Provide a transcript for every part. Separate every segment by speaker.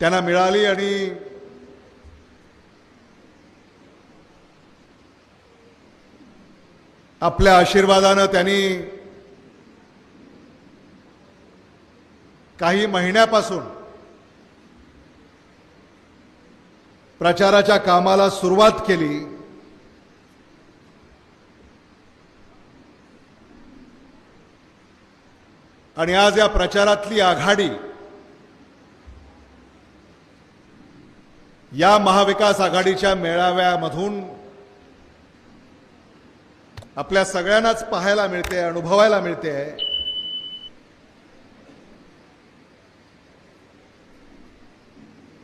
Speaker 1: त्यांना मिळाली आणि आपल्या आशीर्वादानं त्यांनी काही महिन्यापासून प्रचाराच्या कामाला सुरुवात केली. आणि आज या प्रचारातली आघाडी या महाविकास आघाडीच्या मेळाव्यामधून आपल्या सगळ्यांनाच पाहायला मिळते अनुभवायला मिळते.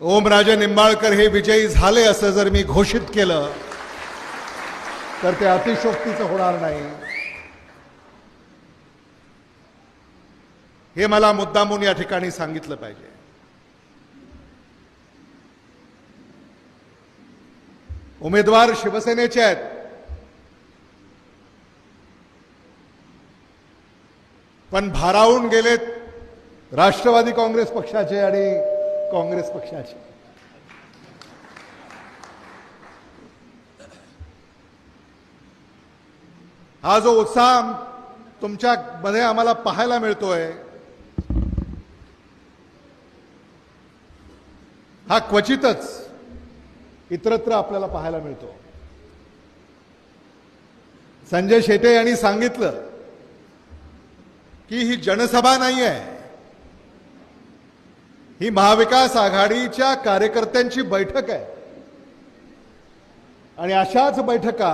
Speaker 1: ओमराजे निंबाळकर हे विजयी झाले असं जर मी घोषित केलं तर ते अतिशोक्तीचं होणार नाही. हे मला मुद्दामून या ठिकाणी सांगितलं पाहिजे. उमेदवार शिवसेनेचे आहेत. पण भारावून गेलेत राष्ट्रवादी काँग्रेस पक्षाचे आणि काँग्रेस पक्षाचे. हा जो उत्साह तुमच्या मध्ये आम्हाला पाहायला मिळतोय हा क्वचितच इतरत्र आपल्याला पाहायला मिळतो. संजय शेटे यांनी सांगितलं की ही जनसभा नाही आहे ही महाविकास आघाडीच्या कार्यकर्त्यांची बैठक आहे. आणि अशाच बैठका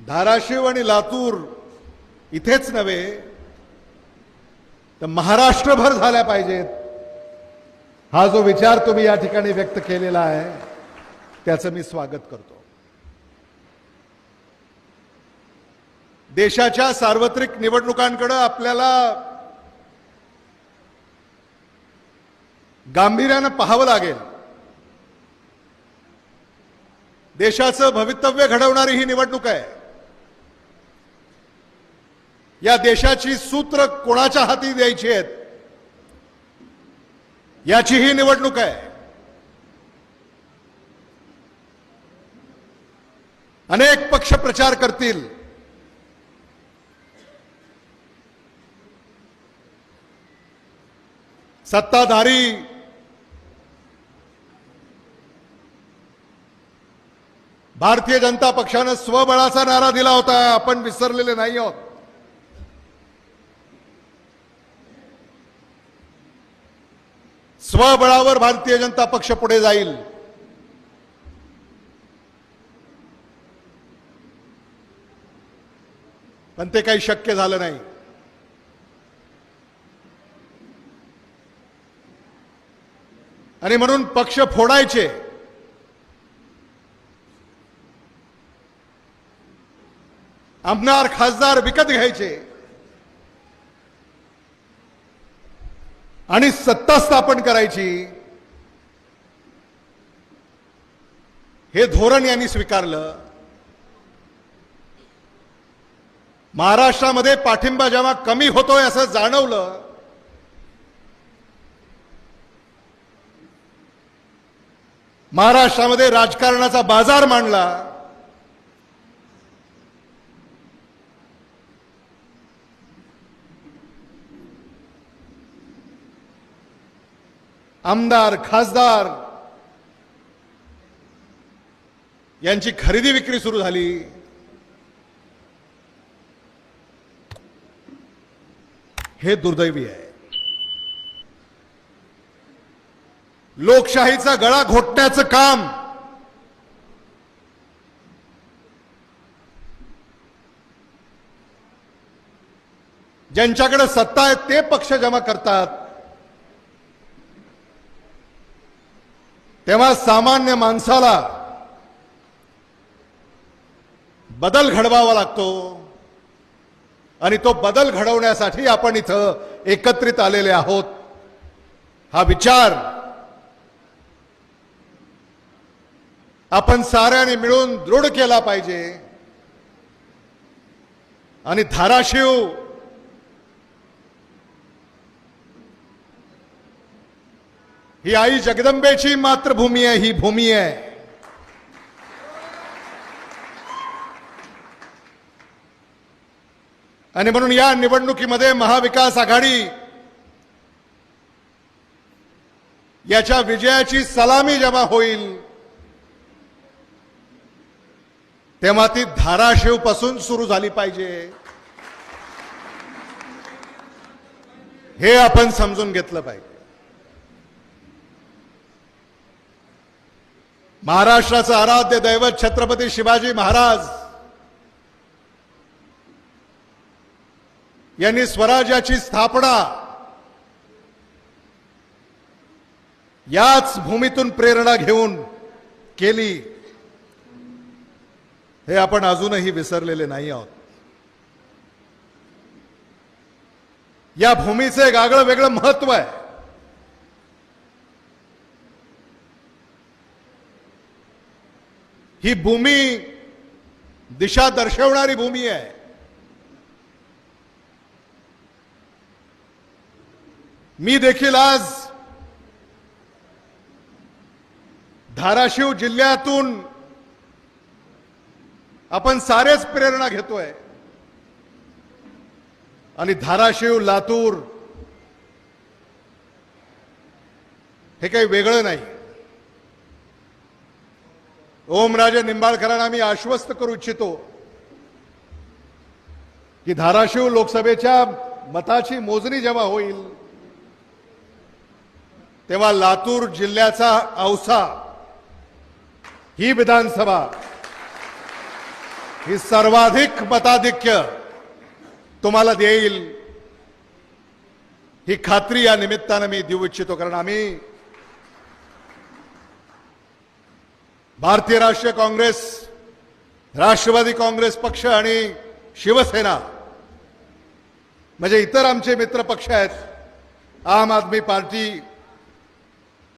Speaker 1: धाराशिव आणि लातूर इथेच नव्हे तर महाराष्ट्रभर झाल्या पाहिजेत. हा जो विचार तुम्ही या ठिकाणी व्यक्त केलेला आहे त्याचं मी स्वागत करतो. देशाच्या सार्वत्रिक निवडणुकांकडे आपल्याला गांभीर्यानं पाहावं लागेल. देशाचं भवितव्य घडवणारी ही निवडणूक आहे. या देशाची सूत्र कोणाच्या हाती द्यायची आहेत? याची ही निवडणूक आहे. अनेक पक्ष प्रचार करतील. सत्ताधारी भारतीय जनता पक्षानं स्वबळाचा नारा दिला होता आपण विसरलेले नाही आहोत. स्वबळावर भारतीय जनता पक्ष पुढे जाईल. पण ते काही शक्य झालं नाही. आणि म्हणून पक्ष फोडायचे. आमदार खासदार विकत घ्यायचे. आणि सत्ता स्थापन करायची हे धोरण यांनी स्वीकारलं. महाराष्ट्रामध्ये पाठिंबा जेव्हा कमी होतोय असं जाणवलं महाराष्ट्रामध्ये राजकारणाचा बाजार मांडला. आमदार खासदार यांची खरेदी विक्री सुरू झाली. हे दुर्दैवी आहे. लोकशाहीचा गळा घोटण्याचं काम. ज्यांच्याकडे सत्ता आहे ते पक्ष जमा करतात. तेव्हा सामान्य माणसाला बदल घडवावा लागतो. आणि तो बदल घडवण्यासाठी आपण इथं एकत्रित आलेले आहोत. हा विचार आपण साऱ्याने मिळून दृढ केला पाहिजे. आणि धाराशिव ही आई जगदंबेची मातृभूमी आहे ही भूमी आहे. आणि म्हणून या निवडणुकीमध्ये महाविकास आघाडी याच्या विजयाची सलामी जेव्हा होईल तेव्हा ती धाराशिवपासून सुरू झाली पाहिजे. हे आपण समजून घेतलं पाहिजे. महाराष्ट्राचं आराध्य दैवत छत्रपती शिवाजी महाराज यांनी स्वराज्याची स्थापना याच भूमीतून प्रेरणा घेऊन केली. हे आपण अजूनही विसरलेले नाही आहोत. या भूमीचं एक आगळं वेगळं महत्त्व आहे. ही भूमी दिशा दर्शवणारी भूमी आहे. मी देखील आज धाराशिव जिल्ह्यातून आपण सारेच प्रेरणा घेतोय. आणि धाराशिव लातूर हे काही वेगळं नाही. ओमराजे निंबाळकरांना मी आश्वस्त करू इच्छितो की धाराशिव लोकसभेच्या मताची मोजणी जेव्हा होईल तेव्हा लातूर जिल्ह्याचा औसा ही विधानसभा ही सर्वाधिक मताधिक्य तुम्हाला देईल ही खात्री या निमित्तानं मी देऊ इच्छितो. कारण आम्ही भारतीय राष्ट्रीय काँग्रेस राष्ट्रवादी काँग्रेस पक्ष आणि शिवसेना म्हणजे इतर आमचे मित्र पक्ष आहेत आम आदमी पार्टी